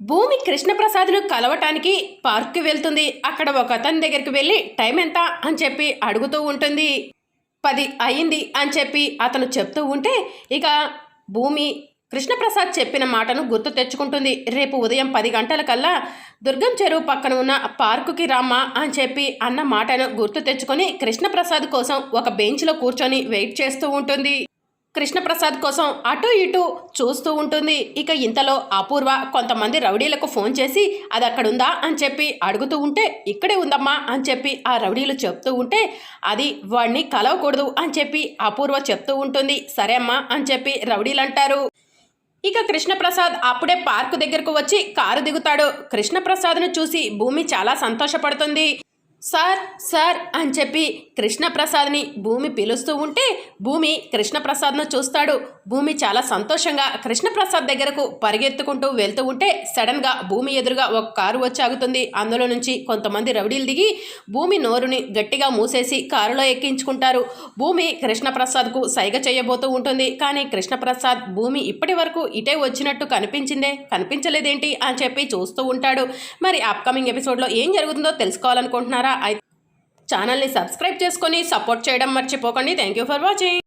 భూమి కృష్ణప్రసాద్ను కలవటానికి పార్క్కి వెళ్తుంది. అక్కడ ఒక అతని దగ్గరికి వెళ్ళి టైం ఎంత? అని చెప్పి అడుగుతూ ఉంటుంది. పది అయింది అని చెప్పి అతను చెప్తూ ఉంటే ఇక భూమి కృష్ణప్రసాద్ చెప్పిన మాటను గుర్తు తెచ్చుకుంటుంది. రేపు ఉదయం పది గంటలకల్లా దుర్గం చెరువు పక్కన ఉన్న పార్కుకి రామ్మా అని చెప్పి అన్న మాటను గుర్తు తెచ్చుకొని కృష్ణప్రసాద్ కోసం ఒక బెంచ్లో కూర్చొని వెయిట్ చేస్తూ ఉంటుంది. కృష్ణప్రసాద్ కోసం అటు ఇటు చూస్తూ ఉంటుంది. ఇక ఇంతలో అపూర్వ కొంతమంది రౌడీలకు ఫోన్ చేసి అది అక్కడ ఉందా అని చెప్పి అడుగుతూ ఉంటే ఇక్కడే ఉందమ్మా అని చెప్పి ఆ రౌడీలు చెప్తూ ఉంటే అది వాడిని కలవకూడదు అని చెప్పి అపూర్వ చెప్తూ ఉంటుంది. సరే అమ్మా అని చెప్పి రౌడీలు అంటారు ఇక కృష్ణప్రసాద్ అప్పుడే పార్కు దగ్గరకు వచ్చి కారు దిగుతాడు. కృష్ణప్రసాద్ను చూసి భూమి చాలా సంతోషపడుతుంది. సార్ సార్ అని చెప్పి కృష్ణప్రసాద్ని భూమి పిలుస్తూ ఉంటే భూమి కృష్ణప్రసాద్ను చూస్తాడు. భూమి చాలా సంతోషంగా కృష్ణప్రసాద్ దగ్గరకు పరిగెత్తుకుంటూ వెళ్తూ ఉంటే సడన్గా భూమి ఎదురుగా ఒక కారు వచ్చి ఆగుతుంది. అందులో నుంచి కొంతమంది రౌడీలు దిగి భూమి నోరుని గట్టిగా మూసేసి కారులో ఎక్కించుకుంటారు. భూమి కృష్ణప్రసాద్కు సైగ చేయబోతూ ఉంటుంది. కానీ కృష్ణప్రసాద్ భూమి ఇప్పటి వరకు ఇటే వచ్చినట్టు కనిపించిందే కనిపించలేదేంటి అని చెప్పి చూస్తూ ఉంటాడు. మరి అప్కమింగ్ ఎపిసోడ్లో ఏం జరుగుతుందో తెలుసుకోవాలనుకుంటున్నారా? అయితే ఛానల్ని సబ్స్క్రైబ్ చేసుకొని సపోర్ట్ చేయడం మర్చిపోకండి. Thank you for watching